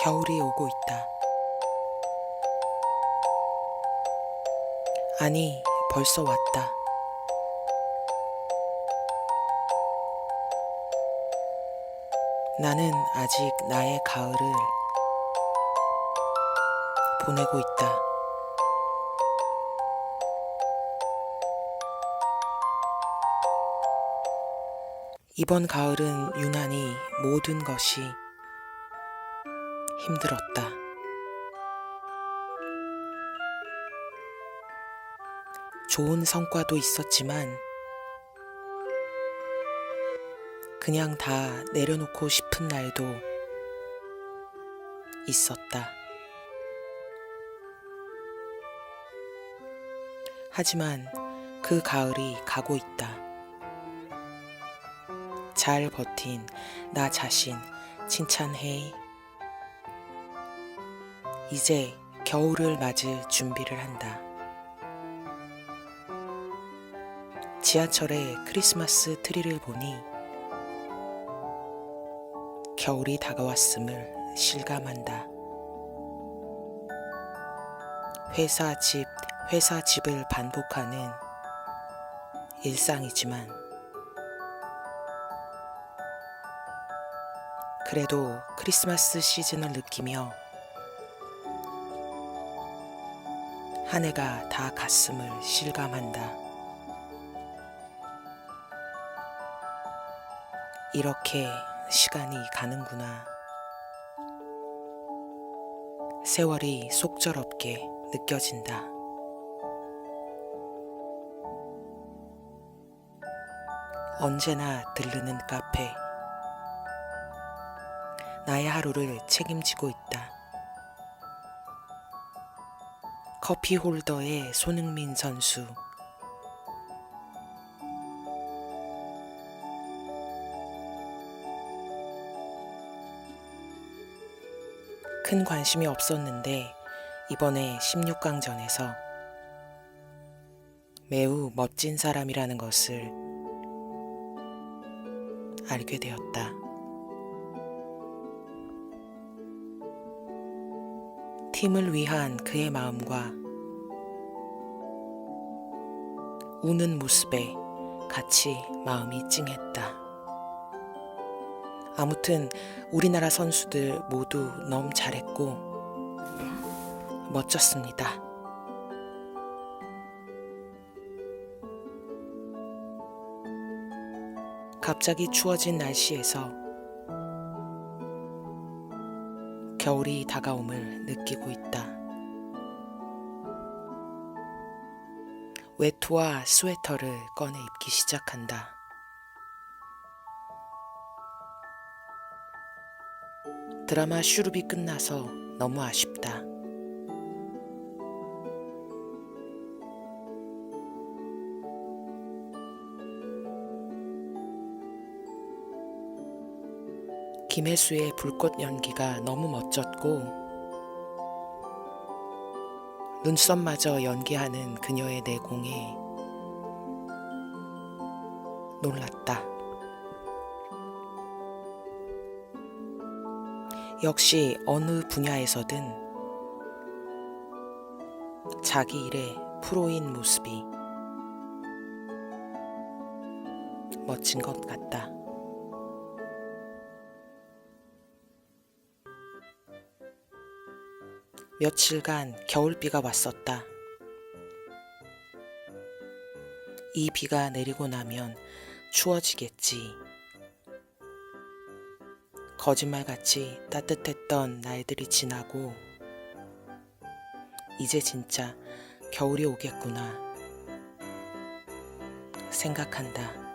겨울이 오고 있다. 아니, 벌써 왔다. 나는 아직 나의 가을을 보내고 있다. 이번 가을은 유난히 모든 것이 힘들었다. 좋은 성과도 있었지만 그냥 다 내려놓고 싶은 날도 있었다. 하지만 그 가을이 가고 있다. 잘 버틴 나 자신 칭찬해. 이제 겨울을 맞을 준비를 한다. 지하철에 크리스마스 트리를 보니 겨울이 다가왔음을 실감한다. 회사 집, 회사 집을 반복하는 일상이지만 그래도 크리스마스 시즌을 느끼며 한 해가 다 갔음을 실감한다. 이렇게 시간이 가는구나. 세월이 속절없게 느껴진다. 언제나 들르는 카페. 나의 하루를 책임지고 있다. 커피 홀더의 손흥민 선수. 큰 관심이 없었는데 이번에 16강전에서 매우 멋진 사람이라는 것을 알게 되었다. 팀을 위한 그의 마음과 우는 모습에 같이 마음이 찡했다. 아무튼 우리나라 선수들 모두 너무 잘했고 멋졌습니다. 갑자기 추워진 날씨에서 겨울이 다가옴을 느끼고 있다. 외투와 스웨터를 꺼내 입기 시작한다. 드라마 슈룹이 끝나서 너무 아쉽다. 김혜수의 불꽃 연기가 너무 멋졌고 눈썹마저 연기하는 그녀의 내공에 놀랐다. 역시 어느 분야에서든 자기 일에 프로인 모습이 멋진 것 같다. 며칠간 겨울비가 왔었다. 이 비가 내리고 나면 추워지겠지. 거짓말같이 따뜻했던 날들이 지나고 이제 진짜 겨울이 오겠구나 생각한다.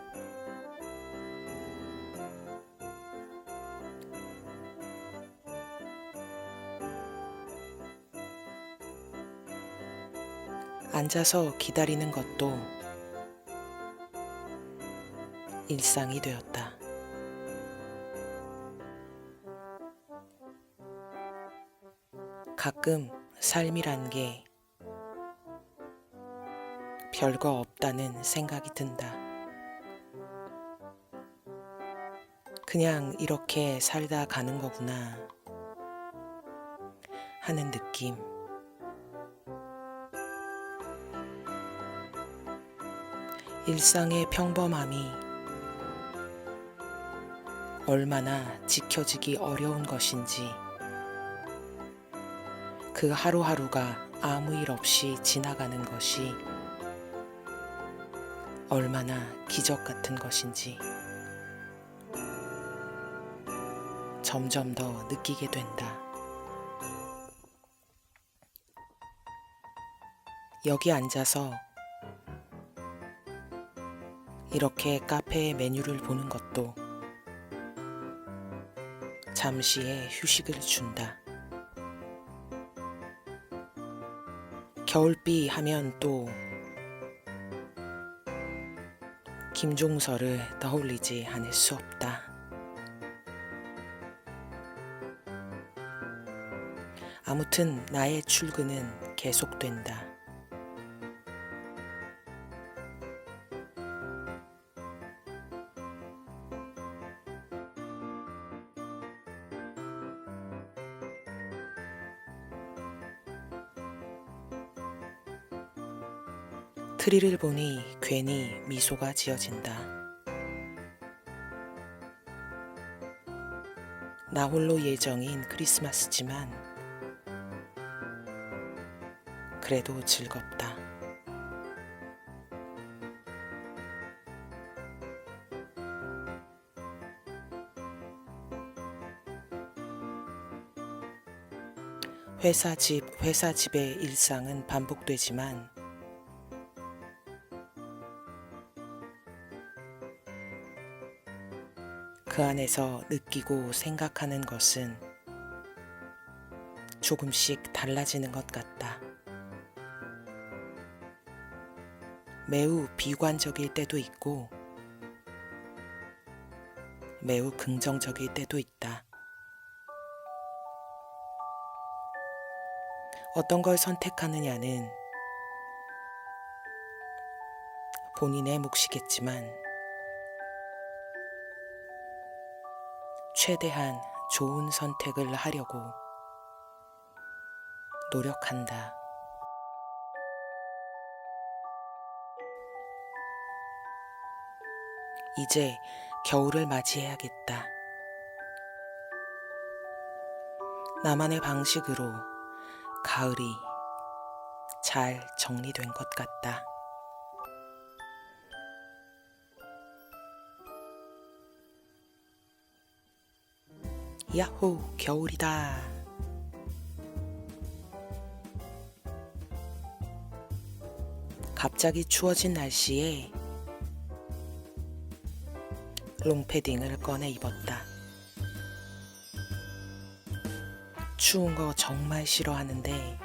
앉아서 기다리는 것도 일상이 되었다. 가끔 삶이란 게 별거 없다는 생각이 든다. 그냥 이렇게 살다 가는 거구나. 하는 느낌. 일상의 평범함이 얼마나 지켜지기 어려운 것인지, 그 하루하루가 아무 일 없이 지나가는 것이 얼마나 기적 같은 것인지 점점 더 느끼게 된다. 여기 앉아서 이렇게 카페의 메뉴를 보는 것도 잠시의 휴식을 준다. 겨울비 하면 또 김종서를 떠올리지 않을 수 없다. 아무튼 나의 출근은 계속된다. 트리를 보니 괜히 미소가 지어진다. 나 홀로 예정인 크리스마스지만 그래도 즐겁다. 회사 집, 회사 집의 일상은 반복되지만 그 안에서 느끼고 생각하는 것은 조금씩 달라지는 것 같다. 매우 비관적일 때도 있고, 매우 긍정적일 때도 있다. 어떤 걸 선택하느냐는 본인의 몫이겠지만, 최대한 좋은 선택을 하려고 노력한다. 이제 겨울을 맞이해야겠다. 나만의 방식으로 가을이 잘 정리된 것 같다. 야호, 겨울이다. 갑자기 추워진 날씨에 롱패딩을 꺼내 입었다. 추운 거 정말 싫어하는데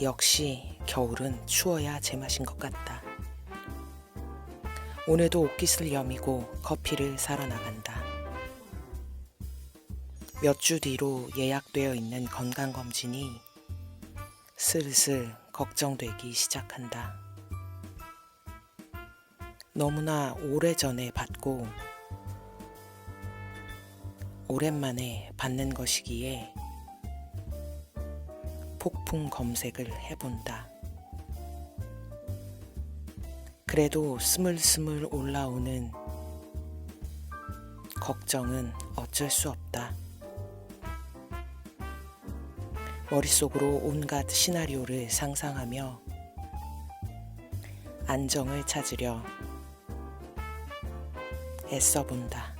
역시 겨울은 추워야 제맛인 것 같다. 오늘도 옷깃을 여미고 커피를 사러 나간다. 몇 주 뒤로 예약되어 있는 건강검진이 슬슬 걱정되기 시작한다. 너무나 오래전에 받고 오랜만에 받는 것이기에 폭풍 검색을 해본다. 그래도 스물스물 올라오는 걱정은 어쩔 수 없다. 머릿속으로 온갖 시나리오를 상상하며 안정을 찾으려 애써 본다.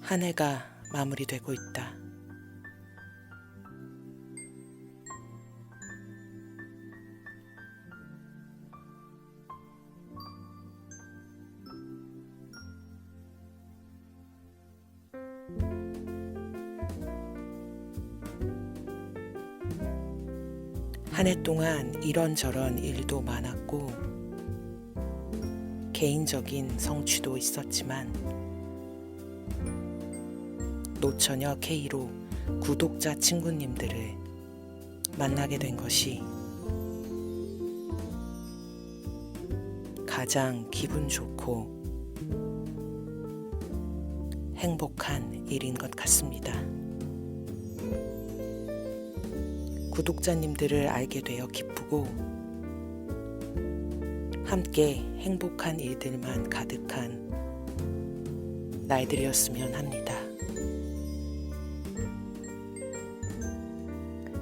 한 해가 마무리되고 있다. 한 해 동안 이런저런 일도 많았고, 개인적인 성취도 있었지만, 노처녀 K로 구독자 친구님들을 만나게 된 것이 가장 기분 좋고 행복한 일인 것 같습니다. 구독자님들을 알게 되어 기쁘고 함께 행복한 일들만 가득한 날들이었으면 합니다.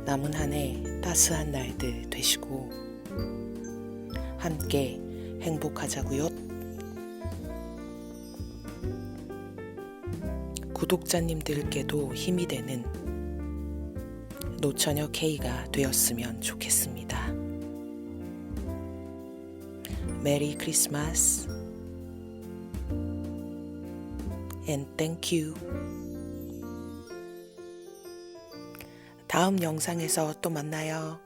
남은 한 해 따스한 날들 되시고 함께 행복하자고요. 구독자님들께도 힘이 되는 노처녀 K가 되었으면 좋겠습니다. 메리 크리스마스 and thank you. 다음 영상에서 또 만나요.